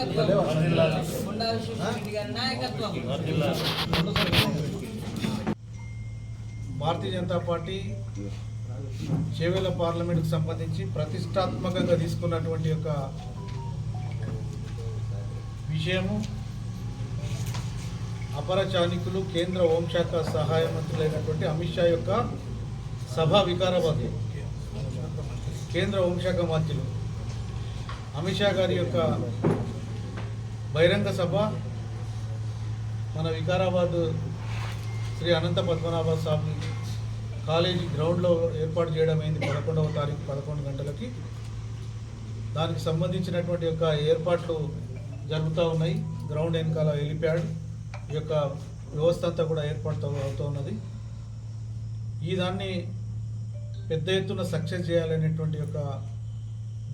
నాయకత్వం కొండా గారి నాయకత్వం భారతీయ జనతా పార్టీ చేవేల పార్లమెంట్కు సంబంధించి ప్రతిష్టాత్మకంగా తీసుకున్నటువంటి యొక్క విషయము. అపరచానికులు కేంద్ర హోంశాఖ సహాయ మంత్రులైనటువంటి అమిత్ షా యొక్క సభ వికారాబాద్ కేంద్ర హోంశాఖ మంత్రులు. అమిత్ షా గారి యొక్క బహిరంగ సభ మన వికారాబాద్ శ్రీ అనంత పద్మనాభ స్వామి కాలేజీ గ్రౌండ్లో ఏర్పాటు చేయడం అయింది పదకొండవ తారీఖు పదకొండు గంటలకి. దానికి సంబంధించినటువంటి యొక్క ఏర్పాట్లు జరుగుతూ ఉన్నాయి. గ్రౌండ్ వెనకాల హెలిప్యాడ్ ఈ యొక్క వ్యవస్థ అంతా కూడా ఏర్పాటు అవుతూ ఉన్నది. ఈ దాన్ని పెద్ద ఎత్తున సక్సెస్ చేయాలనేటువంటి యొక్క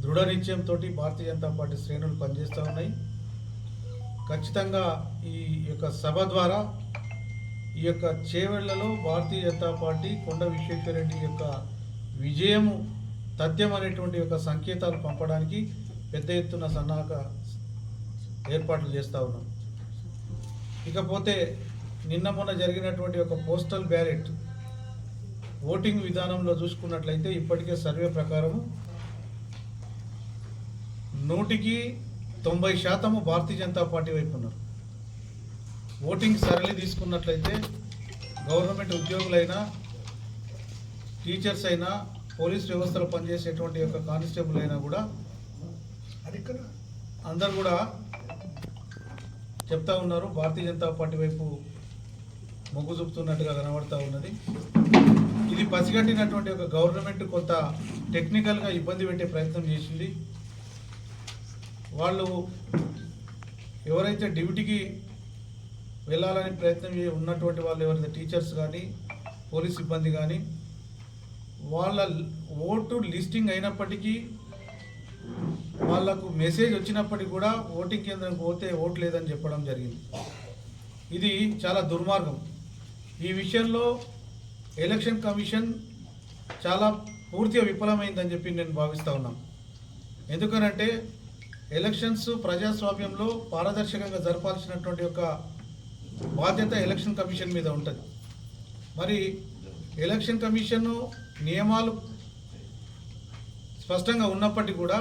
దృఢ నిశ్చయంతో భారతీయ జనతా పార్టీ శ్రేణులు పనిచేస్తూ ఉన్నాయి. ఖచ్చితంగా ఈ యొక్క సభ ద్వారా ఈ యొక్క చేవెళ్ళలో భారతీయ జనతా పార్టీ కొండ విశ్వేశ్వరరెడ్డి యొక్క విజయము తథ్యం అనేటువంటి యొక్క సంకేతాలు పంపడానికి పెద్ద ఎత్తున సన్నాహక ఏర్పాట్లు చేస్తూ ఉన్నాం. ఇకపోతే నిన్న మొన్న జరిగినటువంటి ఒక పోస్టల్ బ్యాలెట్ ఓటింగ్ విధానంలో చూసుకున్నట్లయితే ఇప్పటికే సర్వే ప్రకారము నూటికి తొంభై శాతము భారతీయ జనతా పార్టీ వైపు ఉన్నారు. ఓటింగ్ సరళి తీసుకున్నట్లయితే గవర్నమెంట్ ఉద్యోగులైనా టీచర్స్ అయినా పోలీస్ వ్యవస్థలో పనిచేసేటువంటి యొక్క కానిస్టేబుల్ అయినా కూడా అందరు కూడా చెప్తా ఉన్నారు భారతీయ జనతా పార్టీ వైపు మొగ్గు చూపుతున్నట్టుగా కనబడతా ఉన్నది. ఇది పసిగట్టినటువంటి ఒక గవర్నమెంట్ కొంత టెక్నికల్గా ఇబ్బంది పెట్టే ప్రయత్నం చేసింది. వాళ్ళు ఎవరైతే డ్యూటీకి వెళ్ళాలని ప్రయత్నం చే- ఉన్నటువంటి వాళ్ళు ఎవరైతే టీచర్స్ కానీ పోలీస్ సిబ్బంది కానీ వాళ్ళ ఓటు లిస్టింగ్ అయినప్పటికీ వాళ్ళకు మెసేజ్ వచ్చినప్పటికీ కూడా ఓటింగ్ కేంద్రం పోతే ఓటు లేదని చెప్పడం జరిగింది. ఇది చాలా దుర్మార్గం. ఈ విషయంలో ఎలక్షన్ కమిషన్ చాలా పూర్తిగా విఫలమైందని చెప్పి నేను భావిస్తూ ఉన్నాను. ఎందుకనంటే ఎలక్షన్స్ ప్రజాస్వామ్యంలో పారదర్శకంగా జరపాల్సినటువంటి ఒక బాధ్యత ఎలక్షన్ కమిషన్ మీద ఉంటుంది. మరి ఎలక్షన్ కమిషన్ నియమాలు స్పష్టంగా ఉన్నప్పటికీ కూడా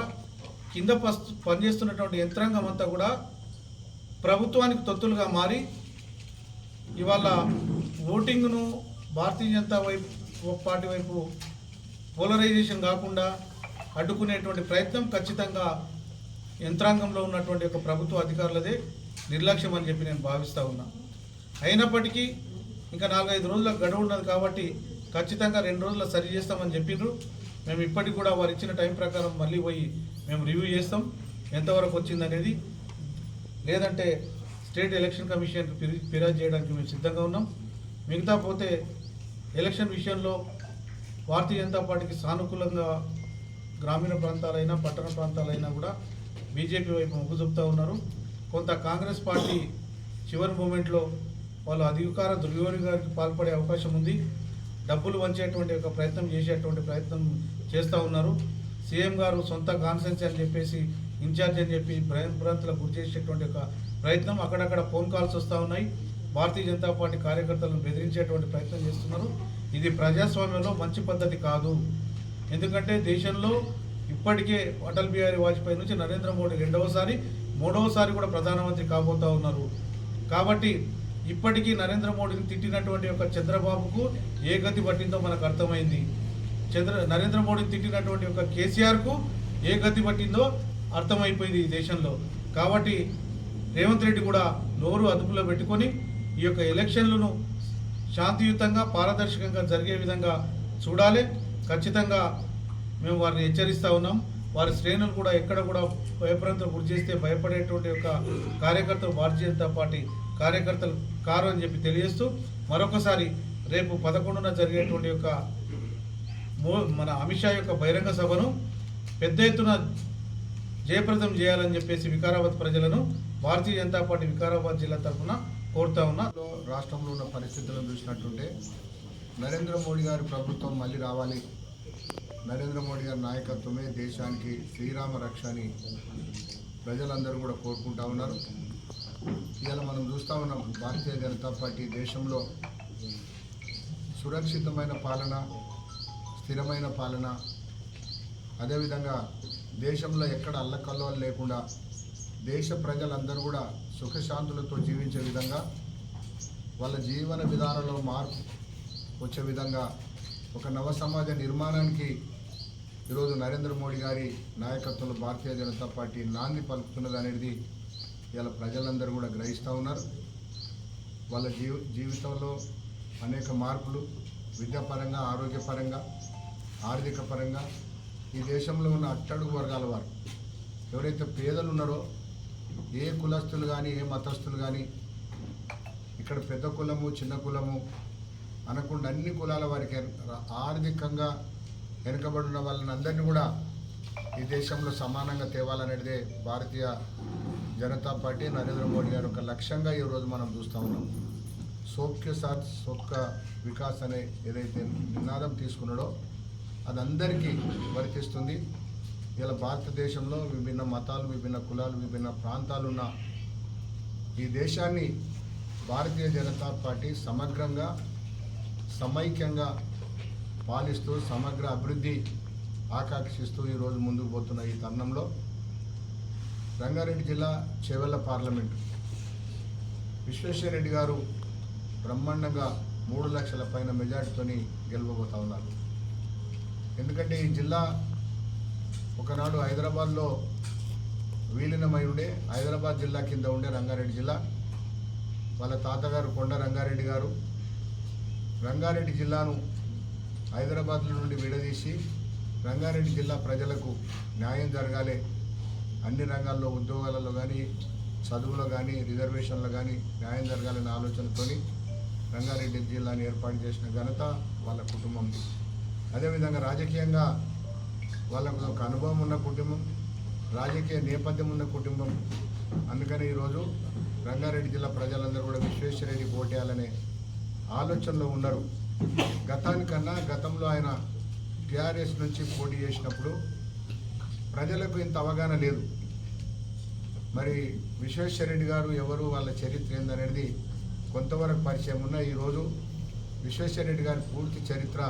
కింద పనిచేస్తున్నటువంటి యంత్రాంగం అంతా కూడా ప్రభుత్వానికి తొత్తులుగా మారి ఇవాళ ఓటింగ్ను భారతీయ జనతా వైపు పార్టీ వైపు పోలరైజేషన్ కాకుండా అడ్డుకునేటువంటి ప్రయత్నం ఖచ్చితంగా యంత్రాంగంలో ఉన్నటువంటి ఒక ప్రభుత్వ అధికారులదే నిర్లక్ష్యం అని చెప్పి నేను భావిస్తూ ఉన్నా. అయినప్పటికీ ఇంకా నాలుగైదు రోజుల గడువు ఉన్నది కాబట్టి ఖచ్చితంగా రెండు రోజుల్లో సరి చేస్తామని చెప్పిండ్రు మేము ఇప్పటికి కూడా వారు ఇచ్చిన టైం ప్రకారం మళ్ళీ పోయి మేము రివ్యూ చేస్తాం. ఎంతవరకు వచ్చిందనేది లేదంటే స్టేట్ ఎలక్షన్ కమిషన్కి ఫిర్యాదు చేయడానికి మేము సిద్ధంగా ఉన్నాం. మిగతా పోతే ఎలక్షన్ విషయంలో భారతీయ జనతా పార్టీకి సానుకూలంగా గ్రామీణ ప్రాంతాలైనా పట్టణ ప్రాంతాలైనా కూడా బీజేపీ వైపు మొగ్గు చూపుతూ ఉన్నారు. కొంత కాంగ్రెస్ పార్టీ చివరి మూమెంట్లో వాళ్ళు అధికార దుర్వినియోగానికి పాల్పడే అవకాశం ఉంది. డబ్బులు వంచేటువంటి ఒక ప్రయత్నం చేసేటువంటి ప్రయత్నం చేస్తూ ఉన్నారు. సీఎం గారు సొంత కాన్సెన్స్ అని చెప్పేసి ఇన్ఛార్జ్ అని చెప్పి భ్రాంతులకు గురి చేసేటువంటి ఒక ప్రయత్నం. అక్కడక్కడ ఫోన్ కాల్స్ వస్తూ ఉన్నాయి. భారతీయ జనతా పార్టీ కార్యకర్తలను బెదిరించేటువంటి ప్రయత్నం చేస్తున్నారు. ఇది ప్రజాస్వామ్యంలో మంచి పద్ధతి కాదు. ఎందుకంటే దేశంలో ఇప్పటికే అటల్ బిహారీ వాజ్పేయి నుంచి నరేంద్ర మోడీ రెండవసారి మూడవసారి కూడా ప్రధానమంత్రి కాబోతా ఉన్నారు. కాబట్టి ఇప్పటికీ నరేంద్ర మోడీని తిట్టినటువంటి ఒక చంద్రబాబుకు ఏ గతి పట్టిందో మనకు అర్థమైంది. చంద్ర నరేంద్ర మోడీని తిట్టినటువంటి ఒక కేసీఆర్కు ఏ గతి పట్టిందో అర్థమైపోయింది ఈ దేశంలో. కాబట్టి రేవంత్ రెడ్డి కూడా నోరు అదుపులో పెట్టుకొని ఈ యొక్క ఎలక్షన్లను శాంతియుతంగా పారదర్శకంగా జరిగే విధంగా చూడాలి. ఖచ్చితంగా మేము వారిని హెచ్చరిస్తూ ఉన్నాం. వారి శ్రేణులు కూడా ఎక్కడ కూడా భయప్రాంతం గురి చేస్తే భయపడేటువంటి యొక్క కార్యకర్తలు భారతీయ జనతా పార్టీ కార్యకర్తలు కారు అని చెప్పి తెలియజేస్తూ మరొకసారి రేపు పదకొండున జరిగేటువంటి యొక్క మో- మన అమిత్ షా యొక్క బహిరంగ సభను పెద్ద ఎత్తున జయప్రదం చేయాలని చెప్పేసి వికారాబాద్ ప్రజలను భారతీయ జనతా పార్టీ వికారాబాద్ జిల్లా తరఫున కోరుతా ఉన్నా. రాష్ట్రంలో ఉన్న పరిస్థితులను చూసినట్టుంటే నరేంద్ర మోడీ గారి ప్రభుత్వం మళ్ళీ రావాలి. నరేంద్ర మోడీ గారి నాయకత్వమే దేశానికి శ్రీరామ రక్ష అని ప్రజలందరూ కూడా కోరుకుంటా ఉన్నారు. ఇవాళ మనం చూస్తూ ఉన్నాం భారతీయ జనతా పార్టీ దేశంలో సురక్షితమైన పాలన స్థిరమైన పాలన అదేవిధంగా దేశంలో ఎక్కడ అల్లకల్లోలు లేకుండా దేశ ప్రజలందరూ కూడా సుఖశాంతులతో జీవించే విధంగా వాళ్ళ జీవన విధానంలో మార్పు వచ్చే విధంగా ఒక నవ సమాజ నిర్మాణానికి ఈరోజు నరేంద్ర మోడీ గారి నాయకత్వంలో భారతీయ జనతా పార్టీ నాంది పలుకుతున్నది అనేది ఇలా ప్రజలందరూ కూడా గ్రహిస్తూ ఉన్నారు. వాళ్ళ జీవ జీవితంలో అనేక మార్పులు విద్యాపరంగా ఆరోగ్యపరంగా ఆర్థిక పరంగా ఈ దేశంలో ఉన్న అట్టడుగు వర్గాల వారు ఎవరైతే పేదలు ఉన్నారో ఏ కులస్తులు కానీ ఏ మతస్థులు కానీ ఇక్కడ పెద్ద కులము చిన్న కులము అనకుండా అన్ని కులాల వారికి ఆర్థికంగా వెనుకబడిన వాళ్ళని అందరినీ కూడా ఈ దేశంలో సమానంగా తేవాలనేదే భారతీయ జనతా పార్టీ నరేంద్ర మోడీ గారు ఒక లక్ష్యంగా ఈరోజు మనం చూస్తూ ఉన్నాం. సోక్య సాత్ సోక్క వికాస్ అనే ఏదైతే నినాదం తీసుకున్నాడో అది అందరికీ వర్తిస్తుంది. ఇలా భారతదేశంలో విభిన్న మతాలు విభిన్న కులాలు విభిన్న ప్రాంతాలు ఉన్న ఈ దేశాన్ని భారతీయ జనతా పార్టీ సమగ్రంగా సమైక్యంగా పాలిస్తూ సమగ్ర అభివృద్ధి ఆకాంక్షిస్తూ ఈరోజు ముందుకు పోతున్న ఈ తరుణంలో రంగారెడ్డి జిల్లా చెవెళ్ళ పార్లమెంటు విశ్వేశ్వరరెడ్డి గారు బ్రహ్మాండంగా మూడు లక్షల పైన మెజార్టీతోని గెలవబోతా ఉన్నారు. ఎందుకంటే ఈ జిల్లా ఒకనాడు హైదరాబాద్లో విలీనమై ఉండే హైదరాబాద్ జిల్లా కింద ఉండే రంగారెడ్డి జిల్లా. వాళ్ళ తాతగారు కొండ రంగారెడ్డి గారు. రంగారెడ్డి జిల్లాను హైదరాబాద్ నుండి విడదీసి రంగారెడ్డి జిల్లా ప్రజలకు న్యాయం జరగాలి. అన్ని రంగాల్లో ఉద్యోగాలలో కానీ చదువులో కానీ రిజర్వేషన్లో కానీ న్యాయం జరగాలనే ఆలోచనతోని రంగారెడ్డి జిల్లాని ఏర్పాటు చేసిన ఘనత వాళ్ళ కుటుంబంది అదేవిధంగా రాజకీయంగా వాళ్ళకు ఒక అనుభవం ఉన్న కుటుంబం రాజకీయ నేపథ్యం ఉన్న కుటుంబం. అందుకని ఈరోజు రంగారెడ్డి జిల్లా ప్రజలందరూ కూడా విశ్వేశ్వరరెడ్డి ఓటేయాలనే ఆలోచనలో ఉన్నారు. గతానికన్నా గతంలో ఆయన టీఆర్ఎస్ నుంచి పోటీ చేసినప్పుడు ప్రజలకు ఇంత అవగాహన లేదు. మరి విశ్వేశ్వరరెడ్డి గారు ఎవరు వాళ్ళ చరిత్ర ఏందనేది కొంతవరకు పరిచయం ఉన్న ఈరోజు విశ్వేశ్వరరెడ్డి గారి పూర్తి చరిత్ర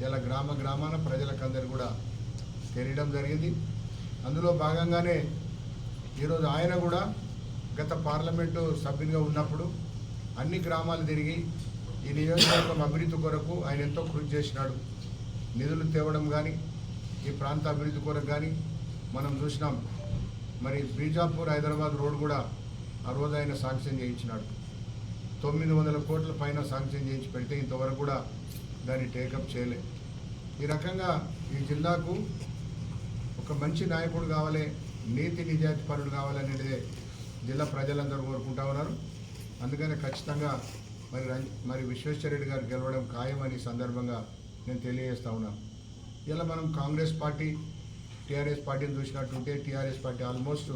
ఇలా గ్రామ గ్రామాన ప్రజలకందరూ కూడా తెలియడం జరిగింది. అందులో భాగంగానే ఈరోజు ఆయన కూడా గత పార్లమెంటు సభ్యునిగా ఉన్నప్పుడు అన్ని గ్రామాలు తిరిగి ఈ నియోజకవర్గం అభివృద్ధి కొరకు ఆయన ఎంతో కృషి చేసినాడు. నిధులు తేవడం కానీ ఈ ప్రాంత అభివృద్ధి కొరకు కానీ మనం చూసినాం. మరి బీజాపూర్ హైదరాబాద్ రోడ్ కూడా ఆ రోజు ఆయన శాంక్షన్ చేయించినాడు. తొమ్మిది వందల కోట్ల పైన శాంక్షన్ చేయించి పెడితే ఇంతవరకు కూడా దాన్ని టేకప్ చేయలే. ఈ రకంగా ఈ జిల్లాకు ఒక మంచి నాయకుడు కావాలి నీతి నిజాయితీ పరుడు కావాలనేదే జిల్లా ప్రజలందరూ కోరుకుంటా ఉన్నారు. అందుకనే ఖచ్చితంగా మరి మరి విశ్వేశ్వరరెడ్డి గారు గెలవడం ఖాయమని సందర్భంగా నేను తెలియజేస్తా ఉన్నాను ఇలా మనం కాంగ్రెస్ పార్టీ టీఆర్ఎస్ పార్టీని చూసినట్టుంటే టీఆర్ఎస్ పార్టీ ఆల్మోస్ట్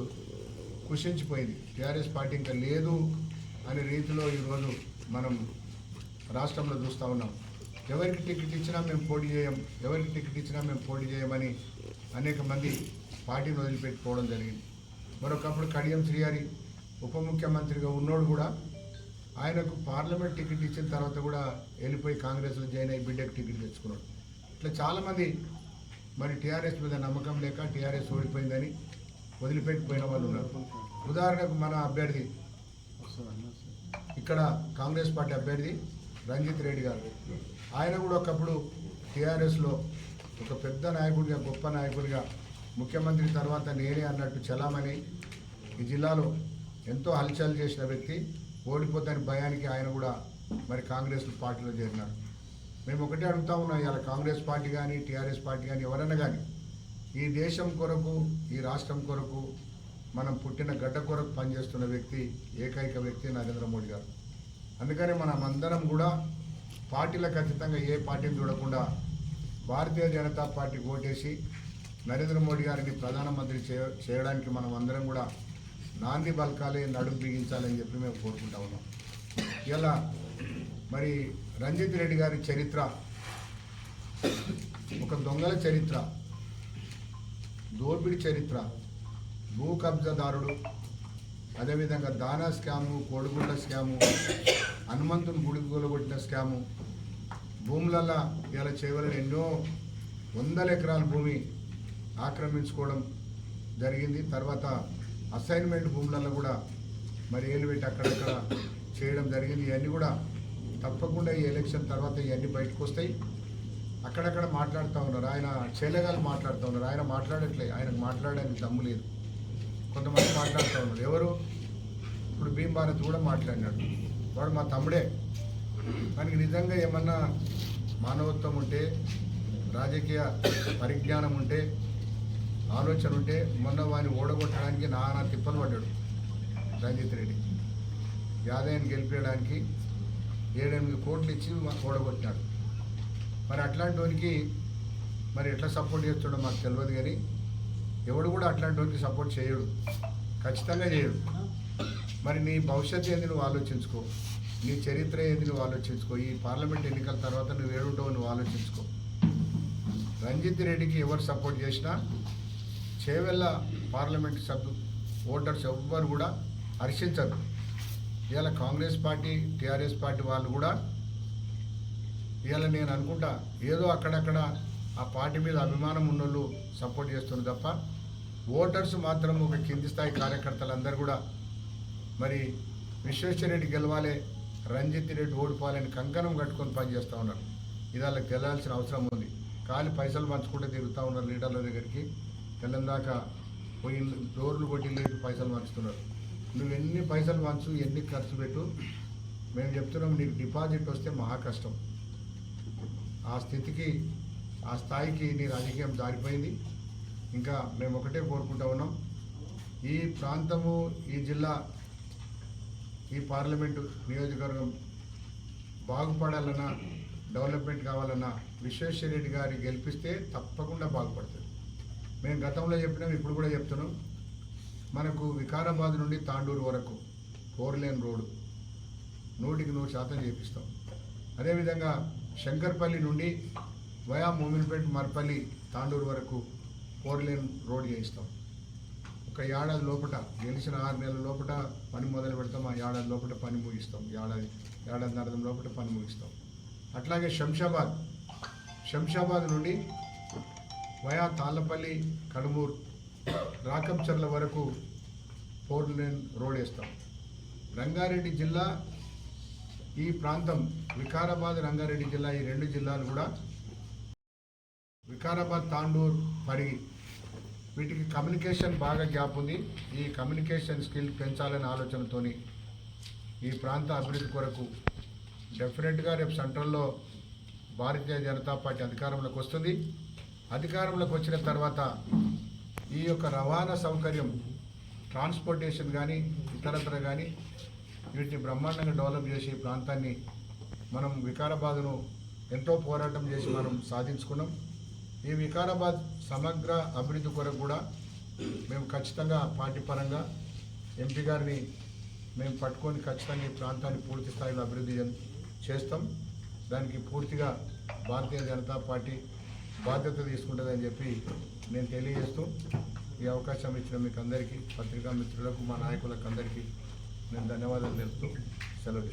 కుషించిపోయింది. టీఆర్ఎస్ పార్టీ ఇంకా లేదు అనే రీతిలో ఈరోజు మనం రాష్ట్రంలో చూస్తూ ఉన్నాం. ఎవరికి టికెట్ ఇచ్చినా మేము పోటీ చేయం ఎవరికి టికెట్ ఇచ్చినా మేము పోటీ చేయమని అనేక మంది పార్టీని వదిలిపెట్టుకోవడం జరిగింది. మరొకప్పుడు కడియం శ్రీహరి ఉప ముఖ్యమంత్రిగా ఉన్నోడు కూడా ఆయనకు పార్లమెంట్ టికెట్ ఇచ్చిన తర్వాత కూడా వెళ్ళిపోయి కాంగ్రెస్లో జాయిన్ అయ్యి బిడ్డకు టికెట్ తెచ్చుకున్నాడు. ఇట్లా చాలామంది మరి టీఆర్ఎస్ మీద నమ్మకం లేక టీఆర్ఎస్ ఓడిపోయిందని వదిలిపెట్టిపోయిన వాళ్ళు ఉన్నారు. ఉదాహరణకు మన అభ్యర్థి ఇక్కడ కాంగ్రెస్ పార్టీ అభ్యర్థి రంజిత్ రెడ్డి గారు. ఆయన కూడా ఒకప్పుడు టీఆర్ఎస్లో ఒక పెద్ద నాయకుడిగా గొప్ప నాయకుడిగా ముఖ్యమంత్రి తర్వాత నేనే అన్నట్టు చలామణి ఈ జిల్లాలో ఎంతో హల్చల్ చేసిన వ్యక్తి. ఓడిపోతాని భయానికి ఆయన కూడా మరి కాంగ్రెస్ పార్టీలో చేరినారు. మేము ఒకటే అడుగుతా ఉన్నాం ఇవాళ కాంగ్రెస్ పార్టీ కానీ టీఆర్ఎస్ పార్టీ కానీ ఎవరైనా కానీ ఈ దేశం కొరకు ఈ రాష్ట్రం కొరకు మనం పుట్టిన గడ్డ కొరకు పనిచేస్తున్న వ్యక్తి ఏకైక వ్యక్తి నరేంద్ర మోడీ గారు. అందుకని మనం అందరం కూడా పార్టీలకు ఖచ్చితంగా ఏ పార్టీని చూడకుండా భారతీయ జనతా పార్టీ ఓటేసి నరేంద్ర మోడీ గారిని ప్రధానమంత్రి చేయ- చేయడానికి మనం అందరం కూడా నాంది బలకాలి నడుము బిగించాలని చెప్పి మేము కోరుకుంటా ఉన్నాం. ఇలా మరి రంజిత్ రెడ్డి గారి చరిత్ర ఒక దొంగల చరిత్ర దోపిడి చరిత్ర భూ కబ్జాదారుడు అదేవిధంగా దానా స్కాము కోడిగుడ్ల స్కాము హనుమంతుని గుడికి కూలగొట్టిన స్కాము భూములలో ఇలా చేయవలని ఎన్నో వందల ఎకరాల భూమి ఆక్రమించుకోవడం జరిగింది. తర్వాత అసైన్మెంట్ భూములలో కూడా మరి ఏలు పెట్టి అక్కడక్కడ చేయడం జరిగింది. ఇవన్నీ కూడా తప్పకుండా ఈ ఎలక్షన్ తర్వాత ఇవన్నీ బయటకు వస్తాయి. అక్కడక్కడ మాట్లాడుతూ ఉన్నారు. ఆయన చెల్లెగాలు మాట్లాడుతూ ఉన్నారు. ఆయన మాట్లాడట్లే. ఆయనకు మాట్లాడడానికి దమ్ము లేదు. కొంతమంది మాట్లాడుతూ ఉన్నారు. ఎవరు? ఇప్పుడు భీమ్ భారత్ కూడా మాట్లాడినాడు. వాడు మా తమ్ముడే. మనకి నిజంగా ఏమన్నా మానవత్వం ఉంటే రాజకీయ పరిజ్ఞానం ఉంటే ఆలోచన ఉంటే మొన్న వాడిని ఓడగొట్టడానికి నానా తిప్పలు పడ్డాడు రంజిత్ రెడ్డి. యాదయ్యను గెలిపించడానికి ఏడెనిమిది కోట్లు ఇచ్చి ఓడగొట్టాడు ఓడగొట్టినాడు. మరి అట్లాంటి వానికి మరి ఎట్లా సపోర్ట్ చేస్తాడో మాకు తెలియదు కానీ ఎవడు కూడా అట్లాంటి వానికి సపోర్ట్ చేయడు. ఖచ్చితంగా చేయడు. మరి నీ భవిష్యత్తు ఏంది నువ్వు ఆలోచించుకో. నీ చరిత్ర ఏంది నువ్వు ఆలోచించుకో. ఈ పార్లమెంట్ ఎన్నికల తర్వాత నువ్వు ఏడుంటావు నువ్వు ఆలోచించుకో. రంజిత్ రెడ్డికి ఎవరు సపోర్ట్ చేసినా చేవెళ్ళ పార్లమెంట్ సభ్యు ఓటర్స్ ఎవ్వరు కూడా హర్షించరు. ఇవాళ కాంగ్రెస్ పార్టీ టీఆర్ఎస్ పార్టీ వాళ్ళు కూడా ఇవాళ నేను అనుకుంటా ఏదో అక్కడక్కడ ఆ పార్టీ మీద అభిమానం ఉన్నోళ్ళు సపోర్ట్ చేస్తున్నారు తప్ప ఓటర్స్ మాత్రం ఒక కింది స్థాయి కార్యకర్తలందరూ కూడా మరి విశ్వేశ్వర రెడ్డి గెలవాలి రంజిత్ రెడ్డి ఓడిపోవాలని కంకణం కట్టుకొని పనిచేస్తూ ఉన్నారు. ఇది వాళ్ళకి గెలవాల్సిన అవసరం ఉంది. కానీ పైసలు పంచుకుంటే తిరుగుతూ ఉన్నారు లీడర్ల దగ్గరికి. తెల్లం దాకా పోయి డోర్లు కొట్టి లేదు పైసలు పంచుతున్నారు. నువ్వు ఎన్ని పైసలు పంచు ఎన్ని ఖర్చు పెట్టు మేము చెప్తున్నాం నీకు డిపాజిట్ వస్తే మహా కష్టం. ఆ స్థితికి ఆ స్థాయికి నీ రాజకీయం జారిపోయింది. ఇంకా మేము ఒకటే కోరుకుంటా ఉన్నాం. ఈ ప్రాంతము ఈ జిల్లా ఈ పార్లమెంటు నియోజకవర్గం బాగుపడాలన్నా డెవలప్మెంట్ కావాలన్నా విశ్వేశ్వర రెడ్డి గారి గెలిపిస్తే తప్పకుండా బాగుపడుతుంది మేము గతంలో చెప్పినాం ఇప్పుడు కూడా చెప్తున్నాం. మనకు వికారాబాద్ నుండి తాండూరు వరకు ఫోర్ లేన్ రోడ్డు నూటికి నూరు శాతం చేపిస్తాం. అదేవిధంగా శంకర్పల్లి నుండి వయా మోమిన్పేట్ మర్పల్లి తాండూరు వరకు ఫోర్ లేన్ రోడ్ చేయిస్తాం. ఒక ఏడాది లోపల గెలిచిన ఆరు నెలల లోపల పని మొదలు పెడతాం ఆ ఏడాది లోపల పని ముగిస్తాం. ఏడాది ఏడాది నరదం లోపల పని ముగిస్తాం. అట్లాగే శంషాబాద్ శంషాబాద్ నుండి వయా తాళ్ళపల్లి కడుమూర్ రాకంచర్ల వరకు ఫోర్ లేన్ రోడ్ వేస్తాం. రంగారెడ్డి జిల్లా ఈ ప్రాంతం వికారాబాద్ రంగారెడ్డి జిల్లా ఈ రెండు జిల్లాలు కూడా వికారాబాద్ తాండూర్ పరిగి వీటికి కమ్యూనికేషన్ బాగా గ్యాప్ ఉంది. ఈ కమ్యూనికేషన్ స్కిల్ పెంచాలనే ఆలోచనతోని ఈ ప్రాంత అభివృద్ధి కొరకు డెఫినెట్గా రేపు సెంట్రల్లో భారతీయ జనతా పార్టీ అధికారంలోకి వస్తుంది. అధికారంలోకి వచ్చిన తర్వాత ఈ యొక్క రవాణా సౌకర్యం ట్రాన్స్పోర్టేషన్ కానీ ఇతరత్ర కానీ వీటిని బ్రహ్మాండంగా డెవలప్ చేసి ఈ ప్రాంతాన్ని మనం వికారాబాద్ను ఎంతో పోరాటం చేసి మనం సాధించుకున్నాం. ఈ వికారాబాద్ సమగ్ర అభివృద్ధి కొరకు కూడా మేము ఖచ్చితంగా పార్టీ పరంగా ఎంపీ గారిని మేము పట్టుకొని ఖచ్చితంగా ఈ ప్రాంతాన్ని పూర్తి స్థాయిలో అభివృద్ధి చేస్తాం. దానికి పూర్తిగా భారతీయ జనతా పార్టీ బాధ్యత తీసుకుంటుందని చెప్పి నేను తెలియజేస్తూ ఈ అవకాశం ఇచ్చిన మీకు అందరికీ పత్రికా మిత్రులకు మా నాయకులకు అందరికీ నేను ధన్యవాదాలు తెలుపుతూ సెలవు